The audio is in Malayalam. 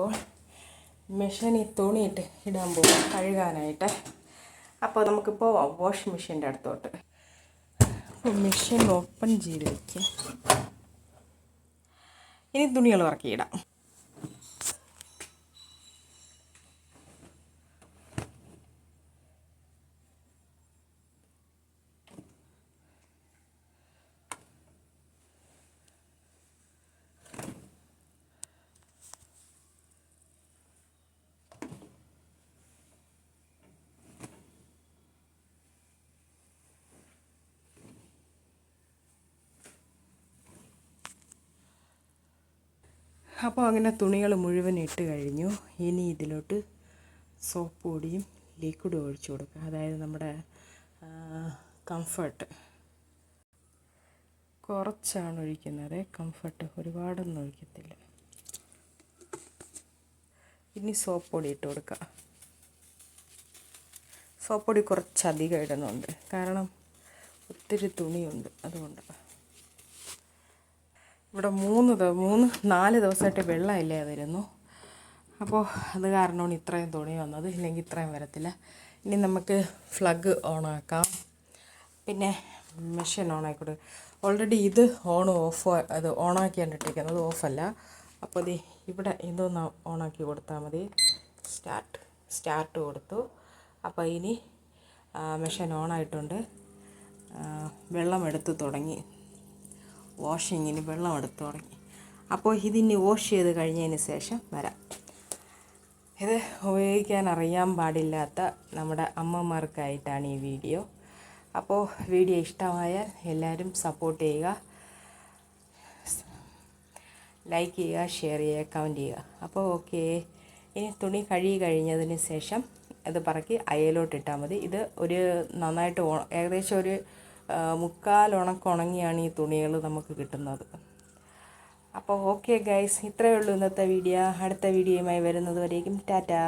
ഇപ്പോൾ മെഷീനിൽ തുണിയിട്ട് ഇടാൻ പോകും കഴുകാനായിട്ട്. അപ്പോൾ നമുക്കിപ്പോൾ വാഷിംഗ് മെഷീന്റെ അടുത്തോട്ട്. മെഷീൻ ഓപ്പൺ ചെയ്ത് വയ്ക്കുക ഇനി തുണികൾ ഇറക്കിയിടാം അപ്പോൾ അങ്ങനെ തുണികൾ മുഴുവൻ ഇട്ട് കഴിഞ്ഞു. ഇനി ഇതിലോട്ട് സോപ്പ് പൊടിയും ലിക്വിഡും ഒഴിച്ചു കൊടുക്കുക. അതായത് നമ്മുടെ കംഫർട്ട് കുറച്ചാണ് ഒഴിക്കുന്നത്. കംഫർട്ട് ഒരുപാടൊന്നും ഒഴിക്കത്തില്ല. ഇനി സോപ്പ് പൊടി ഇട്ട് കൊടുക്കുക. സോപ്പ് പൊടി കുറച്ചധികം ഇടുന്നുണ്ട്. കാരണം ഒത്തിരി തുണിയുണ്ട് അതുകൊണ്ട്. ഇവിടെ മൂന്ന് മൂന്ന് നാല് ദിവസമായിട്ട് വെള്ളമില്ലേ വരുന്നു അപ്പോൾ അത് കാരണമാണ് ഇത്രയും തുണി വന്നത്. ഇല്ലെങ്കിൽ ഇത്രയും വരത്തില്ല. ഇനി നമുക്ക് ഫ്ലഗ് ഓണാക്കാം. പിന്നെ മെഷീൻ ഓണായിക്കോട്ടെ. ഓൾറെഡി ഇത് ഓൺ ഓഫ് അത് ഓണാക്കിയാണ് ഇട്ടിരിക്കുന്നത്. ഓഫല്ല അപ്പോൾ ഇത് ഇവിടെ ഇതൊന്ന് ഓണാക്കി കൊടുത്താൽ മതി. സ്റ്റാർട്ട് സ്റ്റാർട്ട് കൊടുത്തു. അപ്പോൾ ഇനി മെഷീൻ ഓണായിട്ടുണ്ട്. വെള്ളം എടുത്ത് തുടങ്ങി. വാഷിങ്ങിന് വെള്ളം എടുത്തു തുടങ്ങി അപ്പോൾ ഇതിനി വാഷ് ചെയ്ത് കഴിഞ്ഞതിന് ശേഷം വരാം. ഇത് ഉപയോഗിക്കാൻ അറിയാൻ പാടില്ലാത്ത നമ്മുടെ അമ്മമാർക്കായിട്ടാണ് ഈ വീഡിയോ. അപ്പോൾ വീഡിയോ ഇഷ്ടമായാൽ എല്ലാവരും സപ്പോർട്ട് ചെയ്യുക. ലൈക്ക് ചെയ്യുക ഷെയർ ചെയ്യുക കമന്റ് ചെയ്യുക. അപ്പോൾ ഓക്കെ ഇനി തുണി കഴുകി കഴിഞ്ഞതിന് ശേഷം അത് പറക്കി അയലോട്ടിട്ടാൽ മതി. ഇത് ഒരു നന്നായിട്ട് ഏകദേശം ഒരു മുക്കാൽ ഉണക്കുണങ്ങിയാണ് ഈ തുണികൾ നമുക്ക് കിട്ടുന്നത്. അപ്പോൾ ഓക്കെ ഗൈസ് ഇത്രയേ ഉള്ളൂ ഇന്നത്തെ വീഡിയോ. അടുത്ത വീഡിയോയുമായി വരുന്നത് വരേക്കും. ടാറ്റാ.